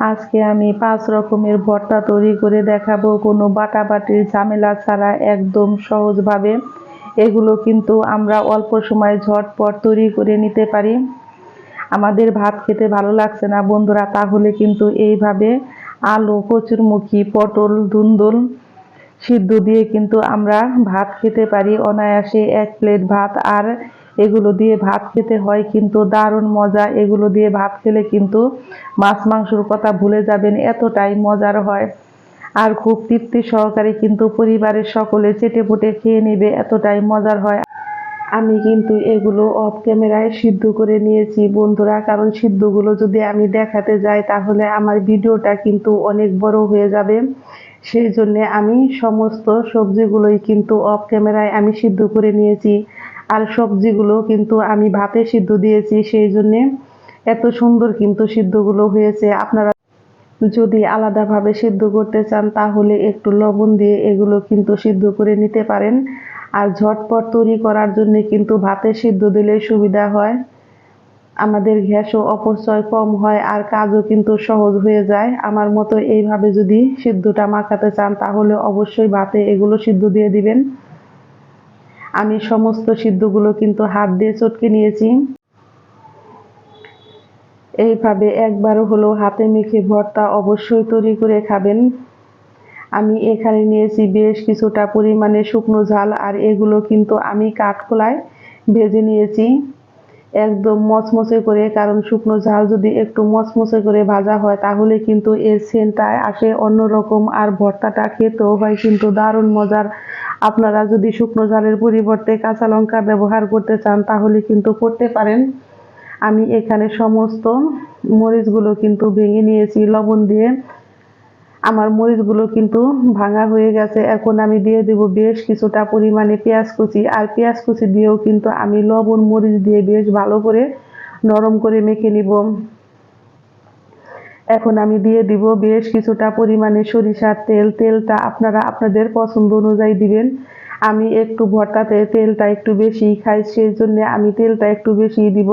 আজকে আমি পাঁচ রকমের ভর্তা তৈরি করে দেখাবো। কোনো বাটাবাটির ঝামেলা ছাড়া একদম সহজভাবে। এগুলো কিন্তু আমরা অল্প সময় ঝটপট তৈরি করে নিতে পারি। আমাদের ভাত খেতে ভালো লাগছে না বন্ধুরা, তাহলে কিন্তু এইভাবে আলু, কচুরমুখী, পটল ধুন্দুল সিদ্ধ দিয়ে কিন্তু আমরা ভাত খেতে পারি। অনায়াসে এক প্লেট ভাত আর এগুলো দিয়ে ভাত খেতে হয় কিন্তু দারুণ মজা। এগুলো দিয়ে ভাত খেলে কিন্তু মাছ মাংসর কথা ভুলে যাবেন, এতটাই মজার হয়। আর খুব তৃপ্তি সহকারে কিন্তু পরিবারের সকলে চেটে পুটে খেয়ে নেবে, এতটাই মজার হয়। আমি কিন্তু এগুলো অফ ক্যামেরায় সিদ্ধ করে নিয়েছি বন্ধুরা, কারণ সিদ্ধগুলো যদি আমি দেখাতে যাই তাহলে আমার ভিডিওটা কিন্তু অনেক বড় হয়ে যাবে। সেই জন্যে আমি সমস্ত সবজিগুলোই কিন্তু অফ ক্যামেরায় আমি সিদ্ধ করে নিয়েছি। আর সবজিগুলো কিন্তু আমি ভাতে সিদ্ধ দিয়েছি, সেই জন্যে এত সুন্দর কিন্তু সিদ্ধগুলো হয়েছে। আপনারা যদি আলাদাভাবে সিদ্ধ করতে চান, তাহলে একটু লবণ দিয়ে এগুলো কিন্তু সিদ্ধ করে নিতে পারেন। আর ঝটপট তৈরি করার জন্য কিন্তু ভাতে সিদ্ধ দিলে সুবিধা হয়। আমাদের গ্যাসও অপচয় কম হয় আর কাজও কিন্তু সহজ হয়ে যায়। আমার মতো এইভাবে যদি সিদ্ধটা মাখাতে চান, তাহলে অবশ্যই ভাতে এগুলো সিদ্ধ দিয়ে দিবেন। আমি সমস্ত সিদ্ধগুলো কিন্তু হাত দিয়ে চটকে নিয়েছি। এইভাবে একবারও হলো হাতে মেখে ভর্তা অবশ্যই তৈরি করে খাবেন। আমি এখানে নিয়েছি বেশ কিছুটা পরিমাণে শুকনো ঝাল আর এগুলো কিন্তু আমি কাঠখোলায় ভেজে নিয়েছি। একদম মচমচে করে, কারণ শুকনো ঝাল যদি একটু মচমচে করে ভাজা হয়, তাহলে কিন্তু এর সেন্টটা আসে অন্যরকম আর ভর্তাটা খেতেও হয় কিন্তু দারুণ মজার। আপনারা যদি শুকনো ঝালের পরিবর্তে কাঁচা লঙ্কা ব্যবহার করতে চান, তাহলে কিন্তু করতে পারেন। আমি এখানে সমস্ত মরিচগুলো কিন্তু ভেঙে নিয়েছি লবণ দিয়ে। আমার মরিচগুলো কিন্তু ভাঙা হয়ে গেছে। এখন আমি দিয়ে দেব বেশ কিছুটা পরিমাণে পেঁয়াজ কুচি। আর পেঁয়াজ কুচি দিয়েও কিন্তু আমি লবণ, মরিচ দিয়ে বেশ ভালো করে নরম করে মেখে নিব। এখন আমি দিয়ে দিব বেশ কিছুটা পরিমাণে সরিষার তেল। তেলটা আপনারা আপনাদের পছন্দ অনুযায়ী দিবেন। আমি একটু ভর্তাতে তেলটা একটু বেশি খাই, সেই জন্য আমি তেলটা একটু বেশি দিব।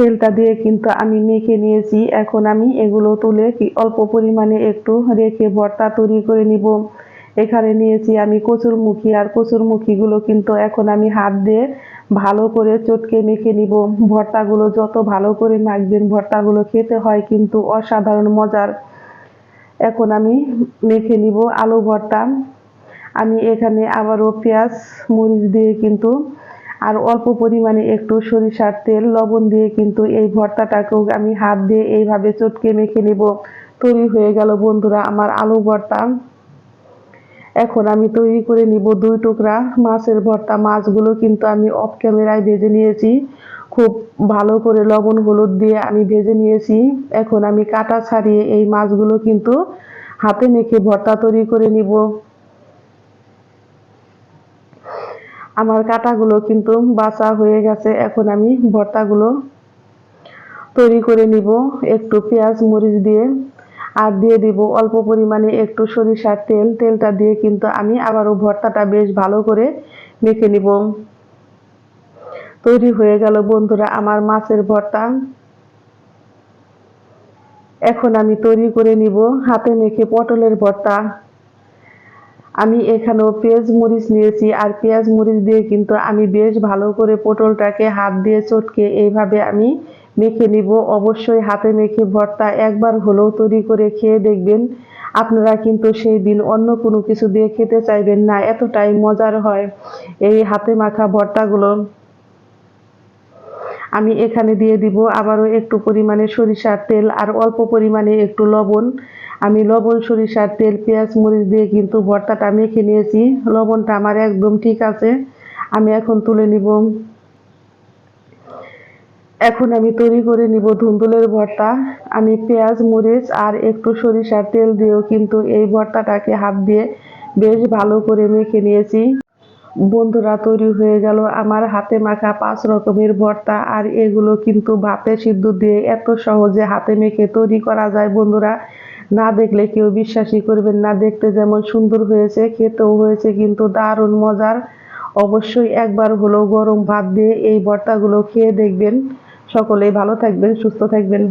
তেলটা দিয়ে কিন্তু আমি মেখে নিয়েছি। এখন আমি এগুলো তুলে কি অল্প পরিমাণে একটু রেখে ভর্তা তৈরি করে নিব। এখানে নিয়েছি আমি কচুরমুখী, আর কচুরমুখীগুলো কিন্তু এখন আমি হাত দিয়ে ভালো করে চটকে মেখে নিব। ভর্তাগুলো যত ভালো করে মাখবেন, ভর্তাগুলো খেতে হয় কিন্তু অসাধারণ মজার। এখন আমি মেখে নিব আলু ভর্তা। আমি এখানে আবারও পেঁয়াজ, মরিচ দিয়ে কিন্তু আর অল্প পরিমাণে একটু সরিষার তেল, লবণ দিয়ে কিন্তু এই ভর্তাটাকেও আমি হাত দিয়ে এইভাবে চটকে মেখে নিব। তৈরি হয়ে গেল বন্ধুরা আমার আলু ভর্তা। এখন আমি তৈরি করে নিব দুই টুকরা মাছের ভর্তা। মাছগুলো কিন্তু আমি অফ ক্যামেরায় ভেজে নিয়েছি। খুব ভালো করে লবণ হলুদ দিয়ে আমি ভেজে নিয়েছি। এখন আমি কাটা ছাড়িয়ে এই মাছগুলো কিন্তু হাতে মেখে ভর্তা তৈরি করে নিব। আমার কাটাগুলো কিন্তু বাঁচা হয়ে গেছে। এখন আমি ভর্তাগুলো তৈরি করে নিব। একটু পেঁয়াজ, মরিচ দিয়ে আর দিয়ে দিব অল্প পরিমাণে একটু সরিষার তেল। তেলটা দিয়ে কিন্তু আমি আবারও ভর্তাটা বেশ ভালো করে মেখে নিব। তৈরি হয়ে গেল বন্ধুরা আমার মাছের ভর্তা। এখন আমি তৈরি করে নিব। হাতে মেখে পটলের ভর্তা। আমি এখানেও পেঁয়াজ মরিচ নিয়েছি, আর পেঁয়াজ মরিচ দিয়ে কিন্তু আমি বেশ ভালো করে পটলটাকে হাত দিয়ে চটকে এইভাবে আমি মেখে নিব। অবশ্যই হাতে মেখে ভর্তা একবার হলেও তৈরি করে খেয়ে দেখবেন। আপনারা কিন্তু সেই দিন অন্য কোনো কিছু দিয়ে খেতে চাইবেন না, এতটাই মজার হয় এই হাতে মাখা ভর্তাগুলো। আমি এখানে দিয়ে দিব আবারও একটু পরিমাণে সরিষার তেল আর অল্প পরিমাণে একটু লবণ। আমি লবণ, সরিষার তেল, পেঁয়াজ, মরিচ দিয়ে কিন্তু ভর্তাটা মেখে নিয়েছি। লবণটা আমার একদম ঠিক আছে। আমি এখন তুলে নিব। এখন আমি তৈরি করে নিব ধুন্দুলের ভর্তা। আমি পেঁয়াজ, মরিচ আর একটু সরিষার তেল দিয়েও কিন্তু এই ভর্তাটাকে হাত দিয়ে বেশ ভালো করে মেখে নিয়েছি। বন্ধুরা তৈরি হয়ে গেল। আমার হাতে মাখা পাঁচ রকমের ভর্তা আর এগুলো কিন্তু ভাতে সিদ্ধ দিয়ে এত সহজে হাতে মেখে তৈরি করা যায় বন্ধুরা। না দেখলে কেউ বিশ্বাসই করবেন না। দেখতে যেমন সুন্দর হয়েছে, খেতেও হয়েছে কিন্তু দারুণ মজার। অবশ্যই একবার হলেও গরম ভাত দিয়ে এই ভর্তাগুলো খেয়ে দেখবেন। সকলেই ভালো থাকবেন, সুস্থ থাকবেন।